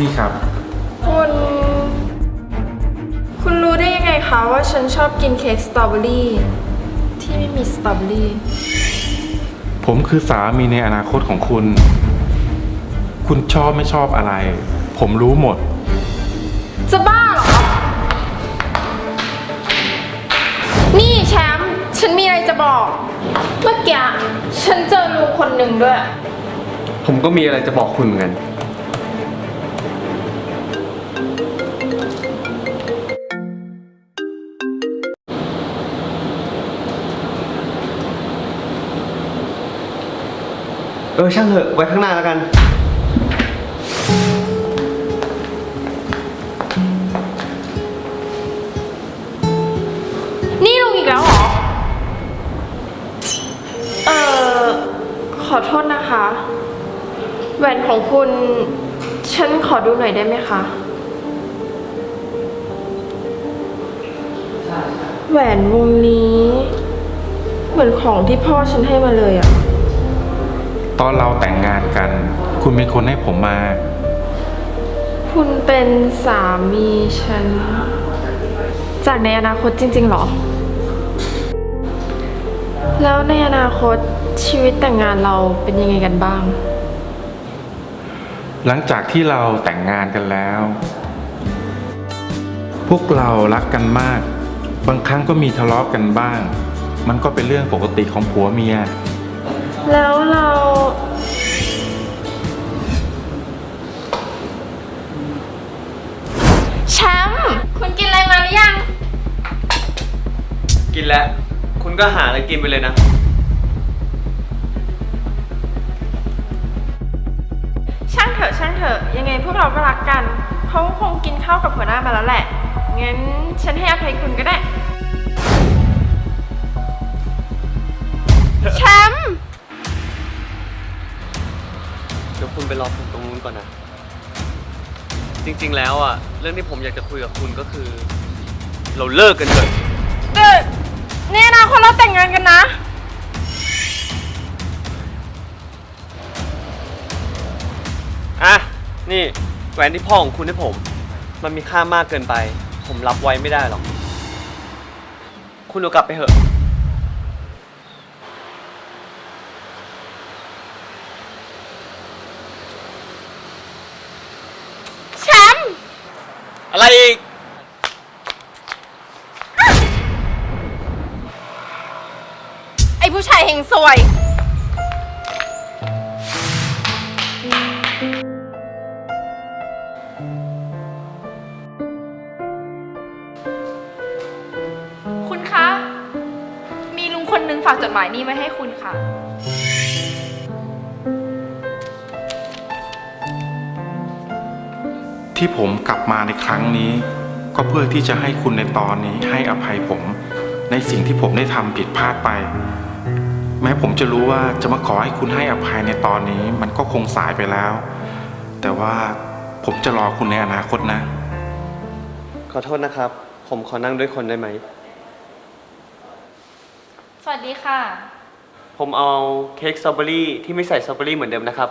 นี่ครับ คุณ คุณรู้ได้ยังไงคะว่าฉันชอบกินเค้กสตรอเบอรี่ที่ไม่มีสตรอเบอรี่ ผมคือสามีในอนาคตของคุณ คุณชอบไม่ชอบอะไร ผมรู้หมด จะบ้าเหรอ นี่แชมป์ฉันมีอะไรจะบอก เมื่อกี้ฉันเจอลุงคนหนึ่งด้วย ผมก็มีอะไรจะบอกคุณเหมือนกัน เออช่างเถอะไว้ข้างหน้าแล้วกัน นี่ลุงอีกแล้วเหรอ เอ่อ ขอโทษนะคะ แหวนของคุณ ฉันขอดูหน่อยได้ไหมคะ แหวนวงนี้ เหมือนของที่พ่อฉันให้มาเลยอะ ตอนเราแต่งงานกัน คุณเป็นคนให้ผมมา คุณเป็นสามีฉัน จากในอนาคตจริงๆเหรอ แล้วในอนาคตชีวิตแต่งงานเราเป็นยังไงกันบ้าง หลังจากที่เราแต่งงานกันแล้ว พวกเรารักกันมาก บางครั้งก็มีทะเลาะกันบ้าง มันก็เป็นเรื่องปกติของผัวเมีย แล้วเรา แชมป์คุณกินอะไรมาหรือยัง กินแล้ว คุณก็หาอะไรกินไปเลยนะ ช่างเถอะช่างเถอะ ยังไงพวกเราก็รักกัน เขาคงกินข้าวกับหัวหน้ามาแล้วแหละ งั้นฉันให้อภัยคุณก็ได้ อผมตรงนู้นก่อนนะ จริง ๆ แล้วอะ เรื่องที่ผมอยากจะคุยกับคุณก็คือ เราเลิกกันเถอะเกิดเนี่ยนะคนเราแต่งงานกันนะ อะ นี่แหวนที่พ่อของคุณให้ผม มันมีค่ามากเกินไป ผมรับไว้ไม่ได้หรอก คุณเอากลับไปเถอะ แชมป์ อะไรอีก ไอ้ผู้ชายเฮงซวย คุณคะ มีลุงคนนึงฝากจดหมายนี้ไว้ให้คุณค่ะ ที่ผมกลับมาในครั้งนี้ ก็เพื่อที่จะให้คุณในตอนนี้ให้อภัยผม ในสิ่งที่ผมได้ทำผิดพลาดไป แม้ผมจะรู้ว่าจะมาขอให้คุณให้อภัยในตอนนี้ มันก็คงสายไปแล้ว แต่ว่าผมจะรอคุณในอนาคตนะ ขอโทษนะครับ ผมขอนั่งด้วยคนได้ไหม สวัสดีค่ะ ผมเอาเค้กสตรอเบอรี่ที่ไม่ใส่สตรอเบอรี่เหมือนเดิมนะครับ